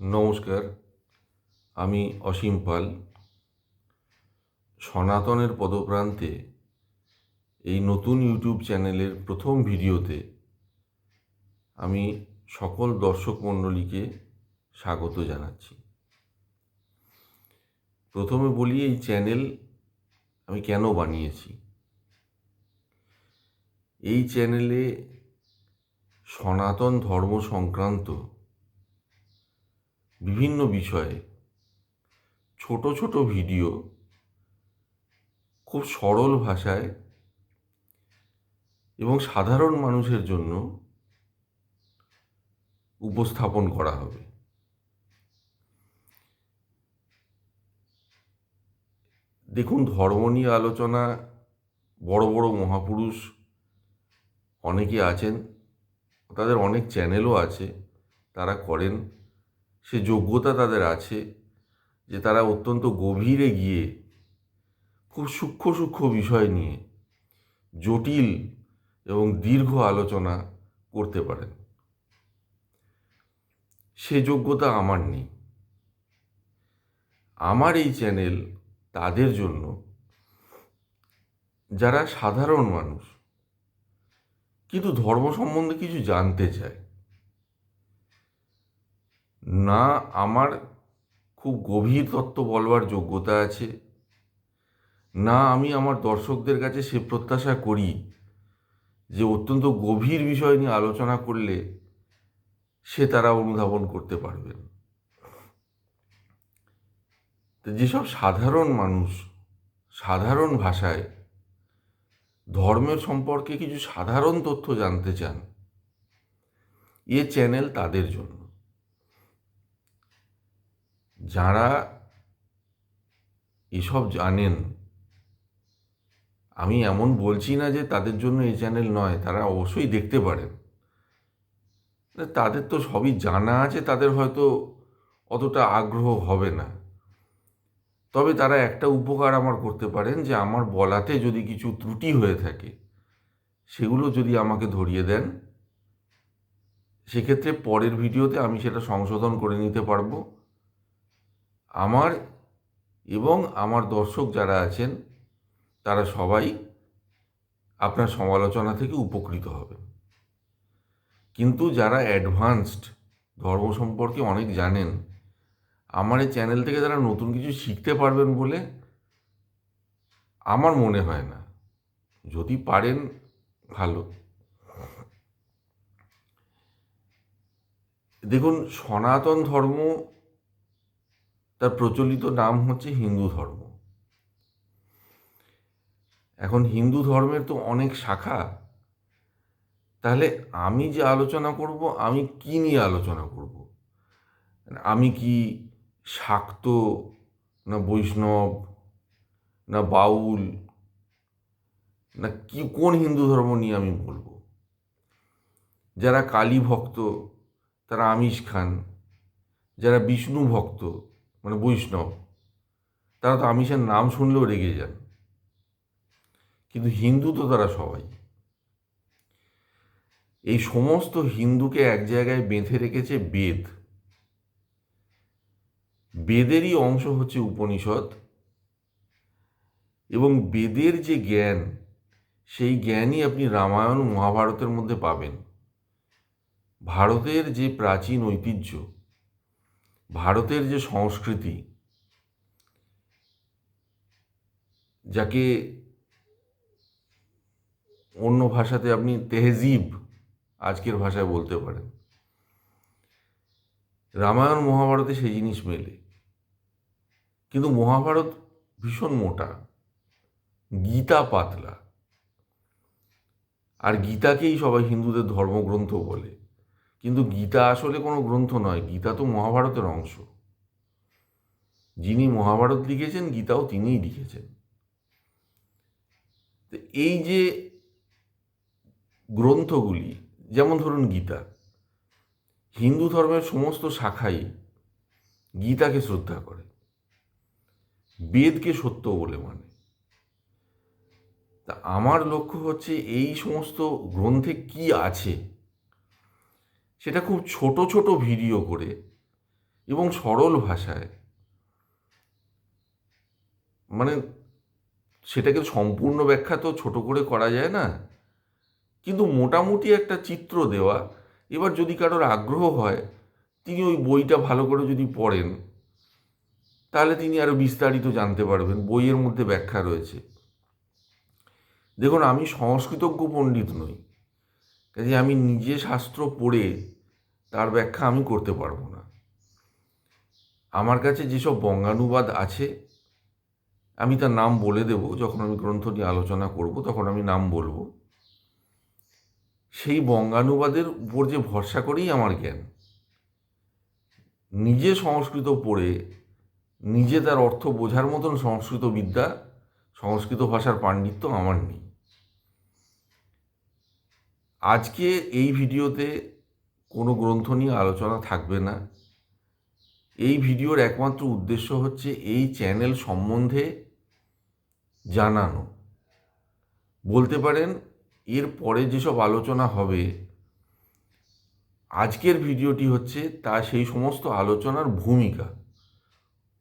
নমস্কার, আমি অসীম পাল। সনাতনের পদপ্রান্তে এই নতুন ইউটিউব চ্যানেলের প্রথম ভিডিওতে আমি সকল দর্শক মণ্ডলীকে স্বাগত জানাচ্ছি। প্রথমে বলি, এই চ্যানেল আমি কেন বানিয়েছি? এই চ্যানেলে সনাতন ধর্ম সংক্রান্ত বিভিন্ন বিষয়ে ছোট ছোট ভিডিও খুব সরল ভাষায় এবং সাধারণ মানুষের জন্য উপস্থাপন করা হবে। দেখুন, ধর্ম নিয়ে আলোচনা, বড় বড় মহাপুরুষ অনেকে আছেন, তাদের অনেক চ্যানেলও আছে, তারা করেন। সে যোগ্যতা তাদের আছে যে তারা অত্যন্ত গভীরে গিয়ে খুব সূক্ষ্ম সূক্ষ্ম বিষয় নিয়ে জটিল এবং দীর্ঘ আলোচনা করতে পারেন। সে যোগ্যতা আমার নেই। আমার এই চ্যানেল তাদের জন্য যারা সাধারণ মানুষ, কিন্তু ধর্ম সম্বন্ধে কিছু জানতে চায়। না, আমার খুব গভীর তত্ত্ব বলবার যোগ্যতা আছে। না, আমি আমার দর্শকদের কাছে সে প্রত্যাশা করি যে অত্যন্ত গভীর বিষয় নিয়ে আলোচনা করলে সে তারা অনুধাবন করতে পারবেন। যেসব সাধারণ মানুষ, সাধারণ ভাষায় ধর্মের সম্পর্কে কিছু সাধারণ তথ্য জানতে চান, এ চ্যানেল তাদের জন্য। যারা এসব জানেন, আমি এমন বলছি না যে তাদের জন্য এই চ্যানেল নয়, তারা অবশ্যই দেখতে পারেন। তাদের তো সবই জানা আছে, তাদের হয়তো অতটা আগ্রহ হবে না। তবে তারা একটা উপকার আমার করতে পারেন যে আমার বলাতে যদি কিছু ত্রুটি হয়ে থাকে, সেগুলো যদি আমাকে ধরিয়ে দেন, সেক্ষেত্রে পরের ভিডিওতে আমি সেটা সংশোধন করে নিতে পারব। আমার এবং আমার দর্শক যারা আছেন, তারা সবাই আপনার সমালোচনা থেকে উপকৃত হবেন। কিন্তু যারা অ্যাডভান্সড ধর্ম সম্পর্কে অনেক জানেন, আমার এই চ্যানেল থেকে তারা নতুন কিছু শিখতে পারবেন বলে আমার মনে হয় না। যদি পারেন, ভালো। দেখুন, সনাতন ধর্ম তার প্রচলিত নাম হচ্ছে হিন্দু ধর্ম। এখন হিন্দু ধর্মের তো অনেক শাখা। তাহলে আমি যে আলোচনা করব, আমি কি নিয়ে আলোচনা করব? আমি কি শাক্ত না বৈষ্ণব না বাউল? না কি, কোন হিন্দু ধর্ম নিয়ে আমি বলব? যারা কালী ভক্ত, তারা আমিষ খান। যারা বিষ্ণু ভক্ত মানে বৈষ্ণব। তারা তো আমিষের নাম শুনলেও রেগে যান। কিন্তু হিন্দু তো তারা সবাই। এই সমস্ত হিন্দুকে এক জায়গায় বেঁধে রেখেছে বেদ। বেদেরই অংশ হচ্ছে উপনিষদ। এবং বেদের যে জ্ঞান, সেই জ্ঞানই আপনি রামায়ণ, মহাভারতের মধ্যে পাবেন। ভারতের যে প্রাচীন ঐতিহ্য ভারতের যে সংস্কৃতি, যাকে অন্য ভাষাতে আপনি তেহজিব, আজকের ভাষায় বলতে পারেন। রামায়ণ মহাভারতে সেই জিনিস মেলে। কিন্তু মহাভারত ভীষণ মোটা, গীতা পাতলা। আর গীতাকেই সবাই হিন্দুদের ধর্মগ্রন্থ বলে। কিন্তু গীতা আসলে কোনো গ্রন্থ নয়, গীতা তো মহাভারতের অংশ। যিনি মহাভারত লিখেছেন, গীতাও তিনিই লিখেছেন। এই যে গ্রন্থগুলি, যেমন ধরুন গীতা, হিন্দু ধর্মের সমস্ত শাখাই গীতাকে শ্রদ্ধা করে, বেদকে সত্য বলে মানে। তা আমার লক্ষ্য হচ্ছে এই সমস্ত গ্রন্থে কি আছে সেটা খুব ছোট ছোট ভিডিও করে এবং সরল ভাষায়। মানে সেটাকে সম্পূর্ণ ব্যাখ্যা তো ছোট করে করা যায় না। কিন্তু মোটামুটি একটা চিত্র দেওয়া। এবার যদি কারোর আগ্রহ হয়, তিনি ওই বইটা ভালো করে যদি পড়েন, তাহলে তিনি আরও বিস্তারিত জানতে পারবেন, বইয়ের মধ্যে ব্যাখ্যা রয়েছে। দেখুন, আমি সংস্কৃতজ্ঞ পণ্ডিত নই। কাজে আমি নিজে শাস্ত্র পড়ে তার ব্যাখ্যা আমি করতে পারব না। আমার কাছে যেসব বঙ্গানুবাদ আছে, আমি তার নাম বলে দেব, যখন আমি গ্রন্থ নিয়ে আলোচনা করব, তখন আমি নাম বলব। সেই বঙ্গানুবাদের উপর যে ভরসা করেই আমার জ্ঞান। নিজে সংস্কৃত পড়ে, নিজে তার অর্থ বোঝার মতন সংস্কৃত বিদ্যা, সংস্কৃত ভাষার পাণ্ডিত্য আমার নেই। আজকে এই ভিডিওতে কোনো গ্রন্থ নিয়ে আলোচনা থাকবে না। এই ভিডিওর একমাত্র উদ্দেশ্য হচ্ছে এই চ্যানেল সম্বন্ধে জানানো। বলতে পারেন, এর পরে যেসব আলোচনা হবে, আজকের ভিডিওটি হচ্ছে তা সেই সমস্ত আলোচনার ভূমিকা,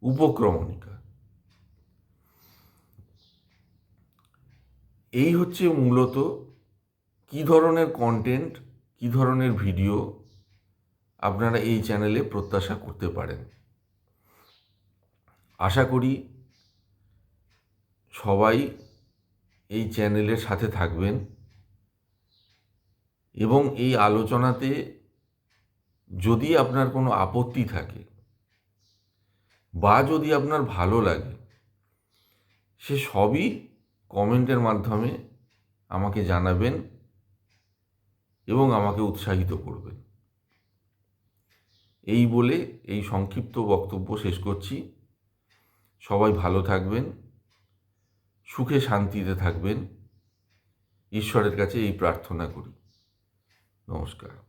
উপক্রমণিকা। এই হচ্ছে মূলত কী ধরনের কন্টেন্ট কী ধরনের ভিডিও আপনারা এই চ্যানেলে প্রত্যাশা করতে পারেন? আশা করি সবাই এই চ্যানেলের সাথে থাকবেন এবং এই আলোচনাতে যদি আপনার কোনো আপত্তি থাকে বা যদি আপনার ভালো লাগে, সে সবই কমেন্টের মাধ্যমে আমাকে জানাবেন। এবং আমাকে উৎসাহিত করবেন এই বলে এই সংক্ষিপ্ত বক্তব্য শেষ করছি। সবাই ভালো থাকবেন, সুখে শান্তিতে থাকবেন। ঈশ্বরের কাছে এই প্রার্থনা করি। নমস্কার।